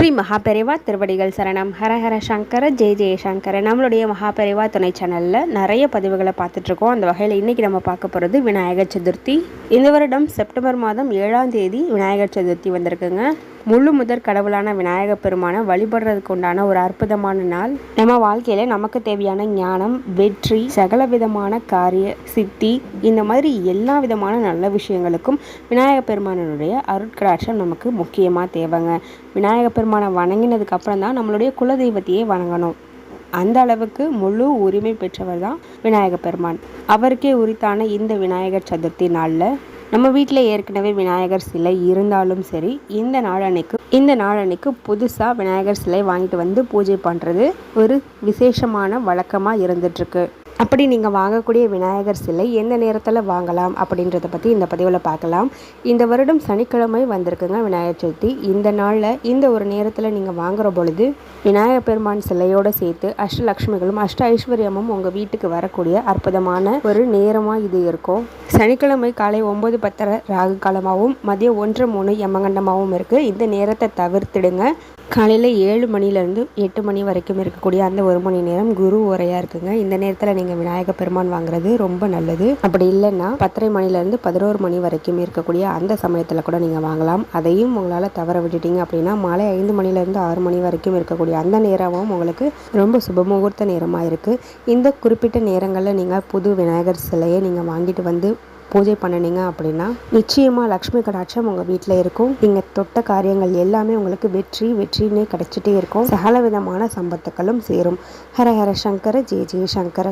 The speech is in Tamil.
ஸ்ரீ மகாபெரிவா திருவடிகள் சரணம். ஹரஹர சங்கர ஜெய ஜெயசங்கர நம்மளுடைய மகாபெரிவா துணை சேனலில் நிறைய பதிவுகளை பார்த்துட்ருக்கோம். அந்த வகையில் இன்றைக்கி நம்ம பார்க்க போகிறது விநாயகர் சதுர்த்தி. இந்த வருடம் செப்டம்பர் மாதம் ஏழாம் தேதி விநாயகர் சதுர்த்தி வந்திருக்குங்க. முழு முதற் கடவுளான விநாயக பெருமானை வழிபடுறதுக்கு உண்டான ஒரு அற்புதமான நாள். நம்ம வாழ்க்கையில நமக்கு தேவையான ஞானம் வெற்றி சகல விதமான காரிய சித்தி இந்த மாதிரி எல்லா விதமான நல்ல விஷயங்களுக்கும் விநாயக பெருமானுடைய அருட்கடாட்சம் நமக்கு முக்கியமாக தேவைங்க. விநாயக பெருமானை வணங்கினதுக்கு அப்புறம் தான் நம்மளுடைய குலதெய்வத்தையே வணங்கணும். அந்த அளவுக்கு முழு உரிமை பெற்றவர் தான் விநாயக பெருமான். அவருக்கே உரித்தான இந்த விநாயகர் சதுர்த்தி நாளில் நம்ம வீட்டில் ஏற்கனவே விநாயகர் சிலை இருந்தாலும் சரி இந்த நாளன்னைக்கு இந்த நாளன்னைக்கு புதுசாக விநாயகர் சிலை வாங்கிட்டு வந்து பூஜை பண்ணுறது ஒரு விசேஷமான வழக்கமாக இருந்துகிட்ருக்கு அப்படி நீங்கள் வாங்கக்கூடிய விநாயகர் சிலை எந்த நேரத்தில் வாங்கலாம் அப்படின்றத பற்றி இந்த பதிவில் பார்க்கலாம். இந்த வருடம் சனிக்கிழமை வந்திருக்குங்க விநாயகர் சதுர்த்தி. இந்த நாளில் இந்த ஒரு நேரத்தில் நீங்கள் வாங்குகிற பொழுது விநாயகர் பெருமான் சிலையோடு சேர்த்து அஷ்டலக்ஷ்மிகளும் அஷ்ட ஐஸ்வர்யமும் உங்கள் வீட்டுக்கு வரக்கூடிய அற்புதமான ஒரு நேரமாக இது இருக்கும். சனிக்கிழமை காலை ஒம்பது பத்தரை ராகு காலமாகவும் மதியம் ஒன்று மூணு யமகண்டமாகவும் இருக்குது இந்த நேரத்தை தவிர்த்துடுங்க. காலையில் ஏழு மணிலேருந்து எட்டு மணி வரைக்கும் இருக்கக்கூடிய அந்த ஒரு மணி நேரம் குரு உரையாக இருக்குங்க. இந்த நேரத்தில் நீங்கள் விநாயக பெருமான் வாங்குறது ரொம்ப நல்லது. அப்படி இல்லைன்னா பத்தரை மணிலேருந்து பதினோரு மணி வரைக்கும் இருக்கக்கூடிய அந்த சமயத்தில் கூட நீங்கள் வாங்கலாம். அதையும் உங்களால் தவற விட்டுட்டீங்க அப்படின்னா மாலை ஐந்து மணிலேருந்து ஆறு மணி வரைக்கும் இருக்கக்கூடிய அந்த நேரமும் உங்களுக்கு ரொம்ப சுபமுகூர்த்த நேரமாக இருக்குது இந்த குறிப்பிட்ட நேரங்களில் நீங்கள் புது விநாயகர் சிலையை நீங்கள் வாங்கிட்டு வந்து பூஜை பண்ணினீங்க அப்படின்னா நிச்சயமாக லக்ஷ்மி கடாட்சம் உங்கள் வீட்டில் இருக்கும். நீங்கள் தொட்ட காரியங்கள் எல்லாமே உங்களுக்கு வெற்றி வெற்றினே கிடைச்சிட்டே இருக்கும். சகல விதமான சம்பத்துக்களும் சேரும். ஹர ஹர சங்கர ஜெய ஜெய சங்கர.